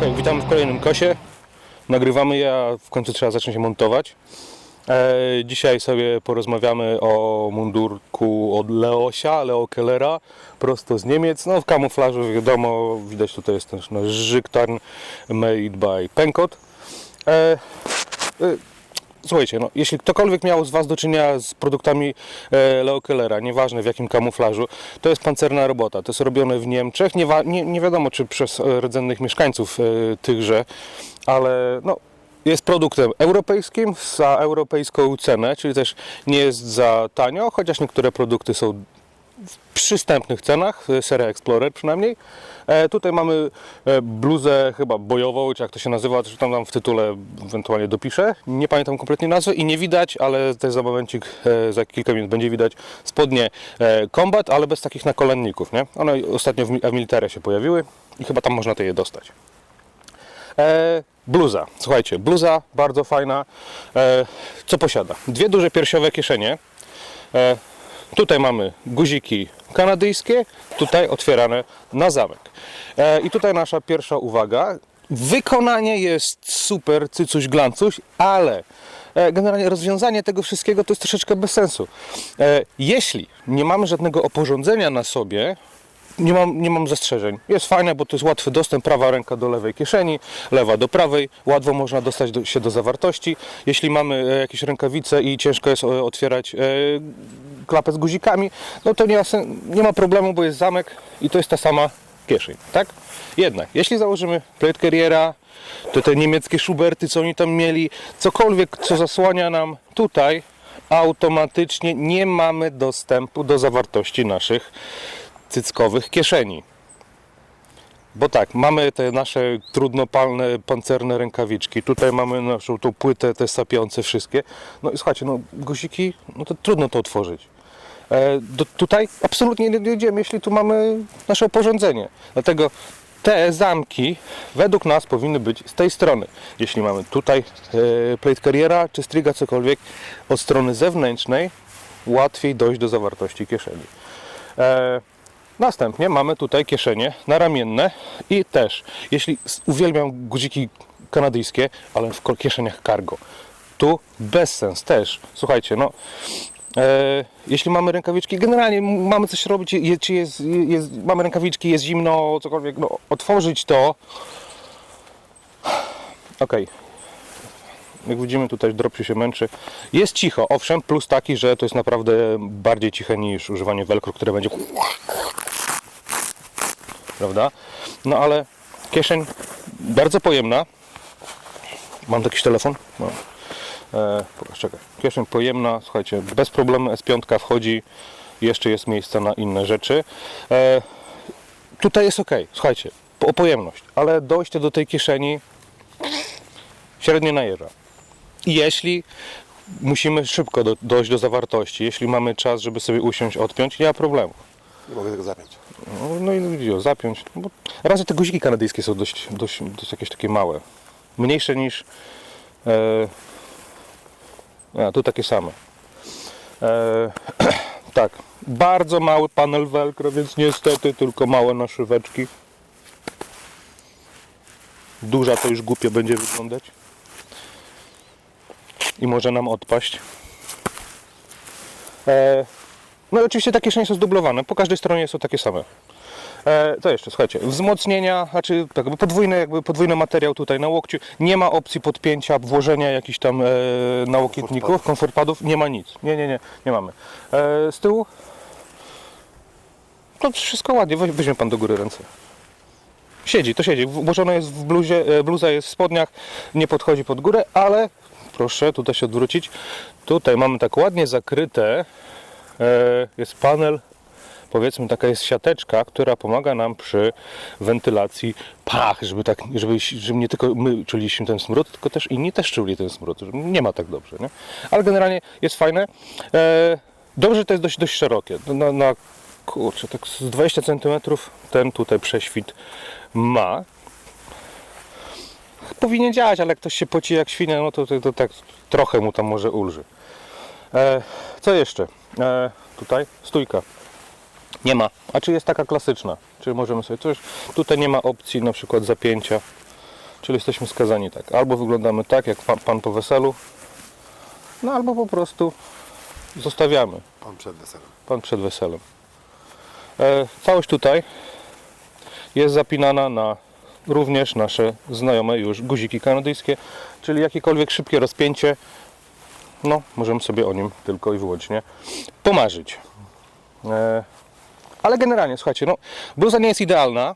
Tak, witamy w kolejnym kosie. Nagrywamy je, a w końcu trzeba zacząć je montować. E, dzisiaj sobie porozmawiamy o mundurku od Leosia, Leo Kellera, prosto z Niemiec. No w kamuflażu wiadomo, widać tutaj jest też nasz Żyktarn made by Penkot. E, e, Słuchajcie, no, jeśli ktokolwiek miał z Was do czynienia z produktami e, Leo Kellera, nieważne w jakim kamuflażu, to jest pancerna robota. To jest robione w Niemczech. Nie, nie, nie wiadomo, czy przez e, rdzennych mieszkańców e, tychże, ale no, jest produktem europejskim za europejską cenę, czyli też nie jest za tanio, chociaż niektóre produkty są w przystępnych cenach, e, seria Explorer przynajmniej. E, tutaj mamy e, bluzę chyba bojową, czy jak to się nazywa, czy tam, tam w tytule ewentualnie dopiszę. Nie pamiętam kompletnie nazwy i nie widać, ale też za momencik, e, za kilka minut będzie widać spodnie Combat, ale bez takich nakolenników, nie? One ostatnio w, w się pojawiły i chyba tam można to je dostać. Bluza, słuchajcie, bluza bardzo fajna. Co posiada? Dwie duże piersiowe kieszenie. Tutaj mamy guziki kanadyjskie, tutaj otwierane na zamek. E, I tutaj nasza pierwsza uwaga. Wykonanie jest super, cycuś glancuś, ale e, generalnie rozwiązanie tego wszystkiego to jest troszeczkę bez sensu. E, jeśli nie mamy żadnego oporządzenia na sobie, nie mam, nie mam zastrzeżeń. Jest fajne, bo to jest łatwy dostęp, prawa ręka do lewej kieszeni, lewa do prawej, łatwo można dostać do, się do zawartości. Jeśli mamy e, jakieś rękawice i ciężko jest e, otwierać e, klapę z guzikami, no to nie ma, nie ma problemu, bo jest zamek i to jest ta sama kieszeń, tak? Jednak, jeśli założymy plate carriera, to te niemieckie Schuberty, co oni tam mieli, cokolwiek, co zasłania nam tutaj, automatycznie nie mamy dostępu do zawartości naszych cyckowych kieszeni. Bo tak, mamy te nasze trudnopalne pancerne rękawiczki, tutaj mamy naszą tą płytę, te sapiące wszystkie. No i słuchajcie, no guziki, no to trudno to otworzyć. E, do, tutaj absolutnie nie dojdziemy, jeśli tu mamy nasze oporządzenie. Dlatego te zamki według nas powinny być z tej strony. Jeśli mamy tutaj e, plate carriera czy striga cokolwiek, od strony zewnętrznej łatwiej dojść do zawartości kieszeni. E, Następnie mamy tutaj kieszenie naramienne i też, jeśli uwielbiam guziki kanadyjskie, ale w kieszeniach cargo, tu bez sens też. Słuchajcie, no e, jeśli mamy rękawiczki, generalnie mamy coś robić, je, czy jest, jest, mamy rękawiczki, jest zimno, cokolwiek, no otworzyć to. Okej. Jak widzimy tutaj dropsiu się męczy. Jest cicho, owszem, plus taki, że to jest naprawdę bardziej ciche niż używanie velcro, które będzie prawda? No ale kieszeń bardzo pojemna. Mam jakiś telefon? No. E, pokaż, czekaj. Kieszeń pojemna, słuchajcie, bez problemu S5 wchodzi, jeszcze jest miejsce na inne rzeczy. E, tutaj jest ok, słuchajcie, po, pojemność, ale dojście do tej kieszeni średnio najeżdża. Jeśli musimy szybko do, dojść do zawartości, jeśli mamy czas, żeby sobie usiąść, odpiąć, nie ma problemu. Nie mogę tego zapiąć. No, no i widzisz, zapiąć. No Bo razy te guziki kanadyjskie są dość, dość, dość jakieś takie małe. Mniejsze niż. E, a tu takie same. E, tak. Bardzo mały panel velcro, więc niestety tylko małe naszyweczki. Duża to już głupio będzie wyglądać. I może nam odpaść. E, no i oczywiście te kieszenie są zdublowane. Po każdej stronie są takie same. E, co jeszcze? Słuchajcie, wzmocnienia, znaczy tak, jakby podwójny, jakby podwójny materiał tutaj na łokciu. Nie ma opcji podpięcia, włożenia jakichś tam e, nałokietników, komfortpadów. Nie ma nic. Nie, nie, nie, nie mamy. E, z tyłu to wszystko ładnie. Weź, weźmie pan do góry ręce. Siedzi, to siedzi. Włożone jest w bluzie, e, bluza jest w spodniach, nie podchodzi pod górę, ale proszę tutaj się odwrócić. Tutaj mamy tak ładnie zakryte. E, jest panel powiedzmy taka jest siateczka, która pomaga nam przy wentylacji pach, żeby tak, żeby, żeby nie tylko my czuliśmy ten smród, tylko też inni też czuli ten smród. Nie ma tak dobrze, nie? Ale generalnie jest fajne. E, dobrze, to jest dość, dość szerokie. Na, na kurczę, tak z 20 cm ten tutaj prześwit ma. Powinien działać, ale jak ktoś się poci jak świnia, no to, to, to tak trochę mu tam może ulży. E, co jeszcze? E, tutaj stójka. Nie ma. A czy jest taka klasyczna? Czy możemy sobie coś? Tutaj nie ma opcji na przykład zapięcia. Czyli jesteśmy skazani tak. Albo wyglądamy tak, jak pan, pan po weselu, no albo po prostu zostawiamy. Pan przed weselem. Pan przed weselem. E, całość tutaj jest zapinana na również nasze znajome już guziki kanadyjskie, czyli jakiekolwiek szybkie rozpięcie, no możemy sobie o nim tylko i wyłącznie pomarzyć. E, ale generalnie, słuchajcie, no, bluza nie jest idealna,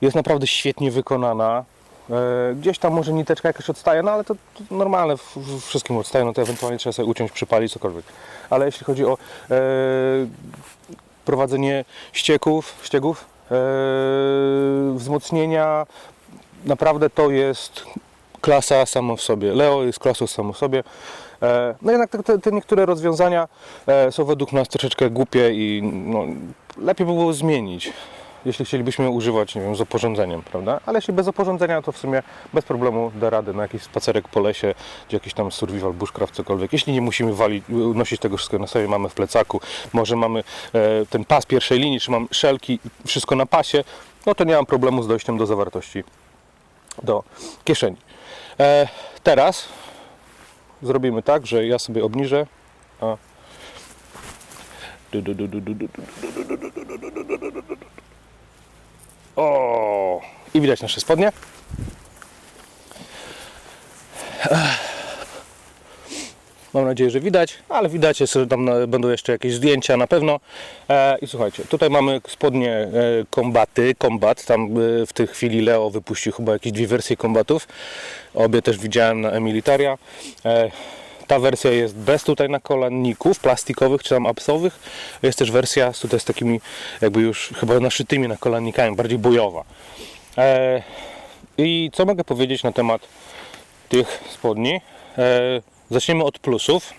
jest naprawdę świetnie wykonana. E, Gdzieś tam może niteczka jakaś odstaje, no ale to, to normalne, w- wszystkim odstaje, no to ewentualnie trzeba sobie uciąć, przypalić, cokolwiek. Ale jeśli chodzi o e, prowadzenie ścieków, ściegów, e, wzmocnienia, naprawdę to jest klasa sama w sobie. Leo jest klasą samą w sobie. E, No jednak te, te, niektóre rozwiązania e, są według nas troszeczkę głupie i no, lepiej by było zmienić, jeśli chcielibyśmy używać, nie wiem, z oporządzeniem, prawda? Ale jeśli bez oporządzenia, to w sumie bez problemu da radę na jakiś spacerek po lesie, gdzie jakiś tam survival, bushcraft, cokolwiek. Jeśli nie musimy walić, nosić tego wszystkiego na sobie, mamy w plecaku, może mamy e, ten pas pierwszej linii, czy mam szelki, wszystko na pasie, no to nie mam problemu z dojściem do zawartości do kieszeni teraz zrobimy tak, że ja sobie obniżę. O! I widać nasze spodnie. Mam nadzieję, że widać, ale widać, jest, tam będą jeszcze jakieś zdjęcia na pewno. E, I słuchajcie, tutaj mamy spodnie e, kombaty, kombat. Tam e, w tej chwili Leo wypuścił chyba jakieś dwie wersje kombatów. Obie też widziałem na Emilitaria. E, ta wersja jest bez tutaj nakolanników plastikowych czy tam apsowych. Jest też wersja tutaj z takimi jakby już chyba naszytymi nakolannikami, bardziej bojowa. I co mogę powiedzieć na temat tych spodni? Zaczniemy od plusów.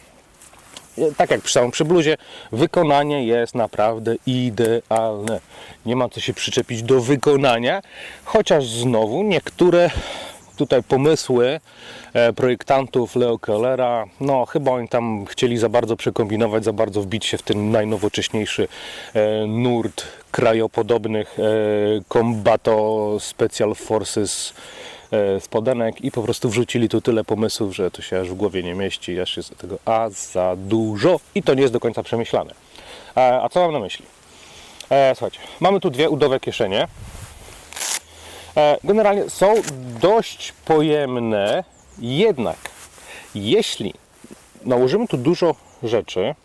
Tak jak przy bluzie, wykonanie jest naprawdę idealne. Nie ma co się przyczepić do wykonania, chociaż znowu niektóre tutaj pomysły e, projektantów Leo Kellera, no chyba oni tam chcieli za bardzo przekombinować, za bardzo wbić się w ten najnowocześniejszy e, nurt krajopodobnych e, Combato Special Forces spodenek i po prostu wrzucili tu tyle pomysłów, że to się aż w głowie nie mieści, aż jest tego a za dużo i to nie jest do końca przemyślane. E, a co mam na myśli? E, słuchajcie, mamy tu dwie udowe kieszenie. E, generalnie są dość pojemne, jednak jeśli nałożymy tu dużo rzeczy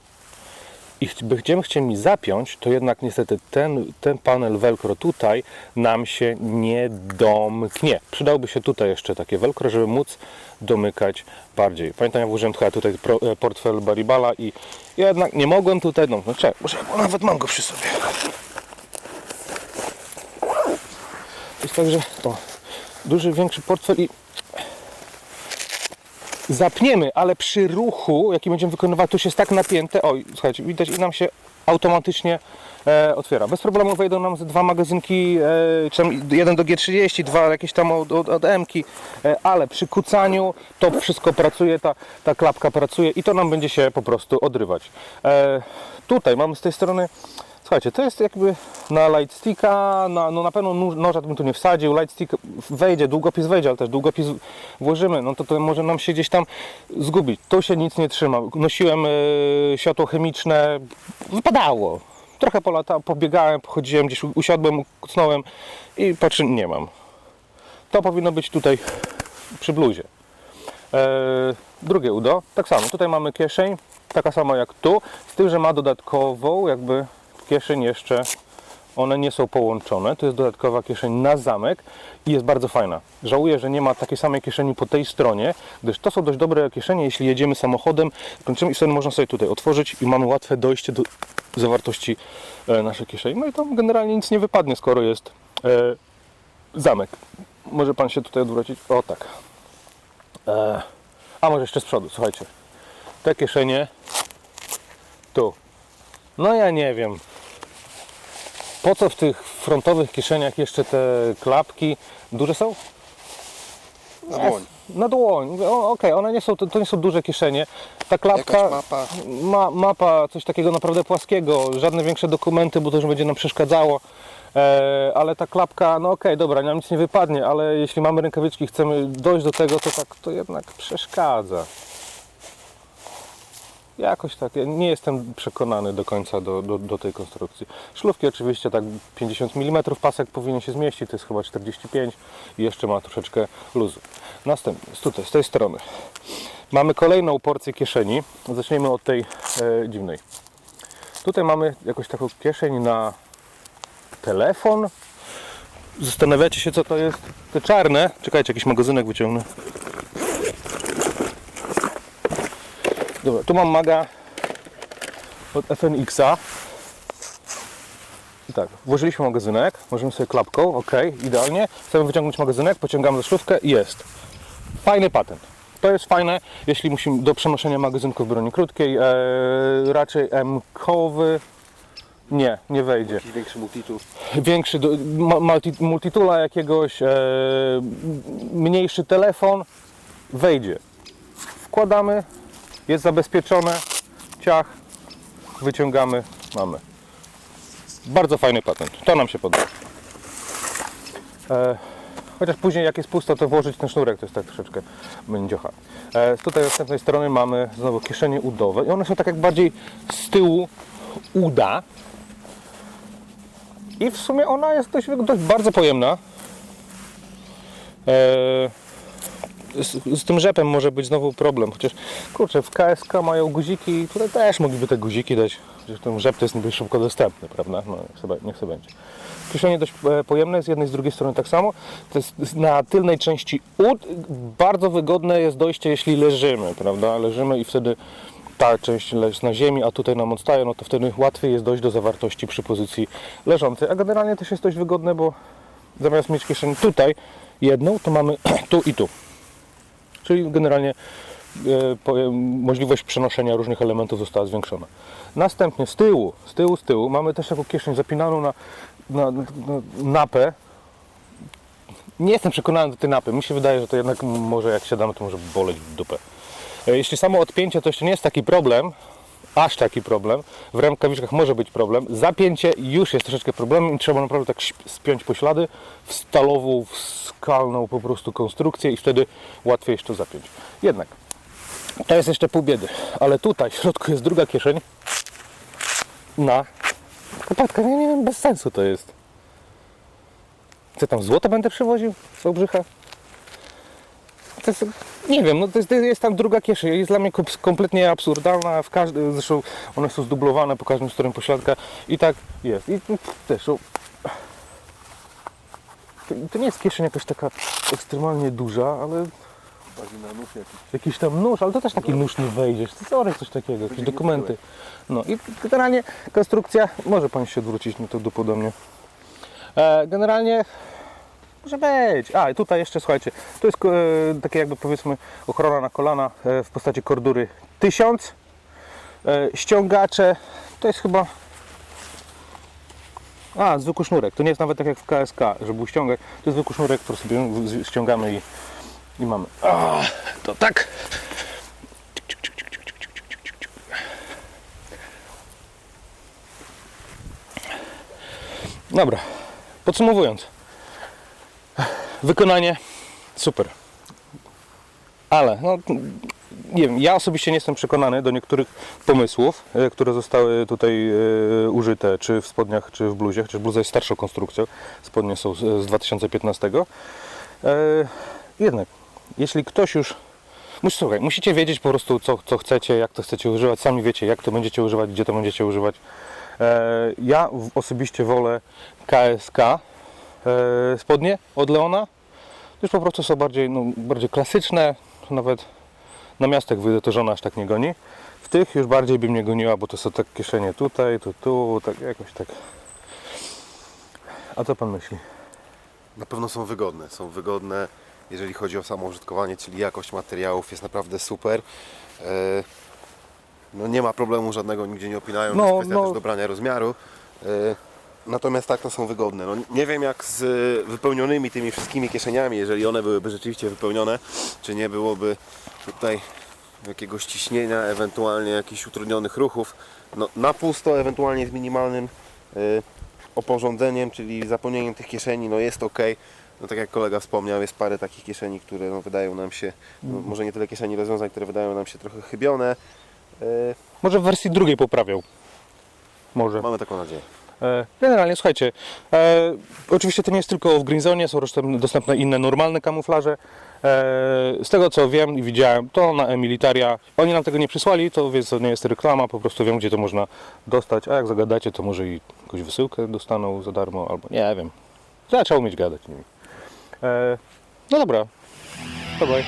i będziemy chcieli zapiąć, to jednak niestety ten, ten panel velcro tutaj nam się nie domknie. Przydałby się tutaj jeszcze takie velcro, żeby móc domykać bardziej. Pamiętam, ja włożyłem trochę tutaj e, portfel Baribala i jednak nie mogłem tutaj domknąć. Czekaj, może, nawet mam go przy sobie. To jest tak, że o, duży, większy portfel i zapniemy, ale przy ruchu, jaki będziemy wykonywać, to już jest tak napięte, oj, słuchajcie, widać i nam się automatycznie e, otwiera. Bez problemu wejdą nam dwa magazynki, e, jeden do G30, dwa jakieś tam od, od, od M-ki, e, ale przy kucaniu to wszystko pracuje, ta, ta klapka pracuje i to nam będzie się po prostu odrywać. E, tutaj mamy z tej strony Słuchajcie, to jest jakby na lightsticka, na, no na pewno noża bym tu nie wsadził, lightstick wejdzie, długopis wejdzie, ale też długopis włożymy, no to to może nam się gdzieś tam zgubić. Tu się nic nie trzyma. Nosiłem e, światło chemiczne, wypadało. Trochę polata, pobiegałem, pochodziłem, gdzieś usiadłem, kucnąłem i patrzę, nie mam. To powinno być tutaj przy bluzie. E, drugie udo, tak samo. Tutaj mamy kieszeń, taka sama jak tu, z tym, że ma dodatkową jakby kieszeń jeszcze one nie są połączone. To jest dodatkowa kieszeń na zamek i jest bardzo fajna. Żałuję, że nie ma takiej samej kieszeni po tej stronie, gdyż to są dość dobre kieszenie, jeśli jedziemy samochodem, kończymy i wtedy można sobie tutaj otworzyć i mamy łatwe dojście do zawartości e, naszej kieszeni. No i tam generalnie nic nie wypadnie, skoro jest e, zamek. Może pan się tutaj odwrócić? O tak. E, a może jeszcze z przodu, słuchajcie. Te kieszenie tu. No ja nie wiem. Po co w tych frontowych kieszeniach jeszcze te klapki? Duże są? Na dłoń. Na dłoń. Okej, one nie są, to, to nie są duże kieszenie. Ta klapka, Jakaś mapa. ma, mapa, coś takiego naprawdę płaskiego, żadne większe dokumenty, bo to już będzie nam przeszkadzało. E, ale ta klapka, no okej, dobra, nam nic nie wypadnie, ale jeśli mamy rękawiczki i chcemy dojść do tego, to tak to jednak przeszkadza. Jakoś tak, ja nie jestem przekonany do końca do, do, do tej konstrukcji. Szlówki oczywiście tak 50 mm pasek powinien się zmieścić, to jest chyba 45 i jeszcze ma troszeczkę luzu. Następnie, tutaj, z tej strony. Mamy kolejną porcję kieszeni. Zacznijmy od tej e, dziwnej. Tutaj mamy jakąś taką kieszeń na telefon. Zastanawiacie się co to jest? Te czarne. Czekajcie, jakiś magazynek wyciągnę. Dobra, tu mam maga od FNX-a. I tak, włożyliśmy magazynek, możemy sobie klapką, ok, idealnie. Chcemy wyciągnąć magazynek, pociągamy za szlówkę i jest. Fajny patent. To jest fajne, jeśli musimy do przenoszenia magazynków broni krótkiej. E, raczej M-kowy nie, nie wejdzie Jakiś większy multitool. większy do- multi, multitula jakiegoś, e, mniejszy telefon, wejdzie. Wkładamy, jest zabezpieczone, ciach, wyciągamy, mamy. Bardzo fajny patent, to nam się podoba. E, chociaż później jak jest pusto, to włożyć ten sznurek, to jest tak troszeczkę będziocha. E, tutaj z następnej strony mamy znowu kieszenie udowe i one są tak jak bardziej z tyłu uda, i w sumie ona jest dość, dość bardzo pojemna. Eee, z, z tym rzepem może być znowu problem, chociaż kurczę, w KSK mają guziki, tutaj też mogliby te guziki dać, chociaż ten rzep to jest niby szybko dostępny, prawda? No, niech sobie, niech sobie będzie. Kieszenie dość e, pojemne, z jednej z drugiej strony tak samo. To jest na tylnej części ud bardzo wygodne jest dojście, jeśli leżymy, prawda? Leżymy i wtedy ta część leży na ziemi, a tutaj nam odstaje, no to wtedy łatwiej jest dojść do zawartości przy pozycji leżącej. A generalnie też jest dość wygodne, bo zamiast mieć kieszeń tutaj jedną, to mamy tu i tu. Czyli generalnie e, po- możliwość przenoszenia różnych elementów została zwiększona. Następnie z tyłu, z tyłu, z tyłu mamy też taką kieszeń zapinaną na, na, na napę. Nie jestem przekonany do tej napy. Mi się wydaje, że to jednak może jak siadamy, to może boleć w dupę. E, Jeśli samo odpięcie to jeszcze nie jest taki problem, aż taki problem, w rękawiczkach może być problem, zapięcie już jest troszeczkę problemem i trzeba naprawdę tak spiąć poślady w stalową, w skalną po prostu konstrukcję i wtedy łatwiej to zapiąć. Jednak, to jest jeszcze pół biedy, ale tutaj w środku jest druga kieszeń na kopatka, nie, nie wiem, bez sensu to jest. Co tam, złoto będę przywoził z Wałbrzycha? To jest, nie wiem, no to jest, to jest tam druga kieszeń, jest dla mnie kom- kompletnie absurdalna, w każdy, zresztą one są zdublowane po każdym stronie pośladka i tak jest. I też. To, to nie jest kieszeń jakaś taka ekstremalnie duża, ale jakiś. jakiś tam nóż, ale to też taki nóż nie wejdziesz, scyzoryk, coś takiego, jakieś dokumenty. No i generalnie konstrukcja, może Pan się odwrócić na to do mnie. E, generalnie może być. A i tutaj jeszcze słuchajcie, to jest e, takie jakby powiedzmy ochrona na kolana e, w postaci kordury 1000. E, ściągacze to jest chyba a, zwykły sznurek. To nie jest nawet tak jak w KSK, żeby ściągać. To jest zwykły sznurek, prostu sobie ściągamy i, i mamy. A, to tak. Dobra, podsumowując. Wykonanie super. Ale, no, nie wiem, ja osobiście nie jestem przekonany do niektórych pomysłów, e, które zostały tutaj e, użyte, czy w spodniach, czy w bluzie, chociaż bluza jest starszą konstrukcją, spodnie są z, z 2015. E, jednak, jeśli ktoś już słuchaj, musicie wiedzieć po prostu, co, co chcecie, jak to chcecie używać. Sami wiecie, jak to będziecie używać, gdzie to będziecie używać. Ja osobiście wolę KSK spodnie od Leona. Już po prostu są bardziej, no, bardziej klasyczne, nawet na miastach wyjdę to żona aż tak nie goni. W tych już bardziej by mnie goniła, bo to są tak kieszenie tutaj, tu, tu, tak jakoś tak. A co pan myśli? Na pewno są wygodne. Są wygodne, jeżeli chodzi o samo użytkowanie, czyli jakość materiałów jest naprawdę super. E, No nie ma problemu żadnego, nigdzie nie opinają, No, jest kwestia no. też dobrania rozmiaru. Natomiast tak to są wygodne. No, nie wiem jak z e, wypełnionymi tymi wszystkimi kieszeniami, jeżeli one byłyby rzeczywiście wypełnione, czy nie byłoby tutaj jakiegoś ciśnienia, ewentualnie jakichś utrudnionych ruchów. No, na pusto, ewentualnie z minimalnym e, oporządzeniem, czyli zapełnieniem tych kieszeni, no jest ok. No tak jak kolega wspomniał, jest parę takich kieszeni, które no, wydają nam się, no, może nie tyle kieszeni rozwiązań, które wydają nam się trochę chybione. E, Może w wersji drugiej poprawiał. Może. mamy taką nadzieję. E, generalnie słuchajcie, e, oczywiście to nie jest tylko w Green Zone, są dostępne inne normalne kamuflaże. E, z tego co wiem i widziałem, to na Militaria, oni nam tego nie przysłali, to więc to nie jest reklama, po prostu wiem gdzie to można dostać, a jak zagadacie to może i jakąś wysyłkę dostaną za darmo, albo nie wiem. Trzeba umieć gadać nimi. E, no dobra, bye bye.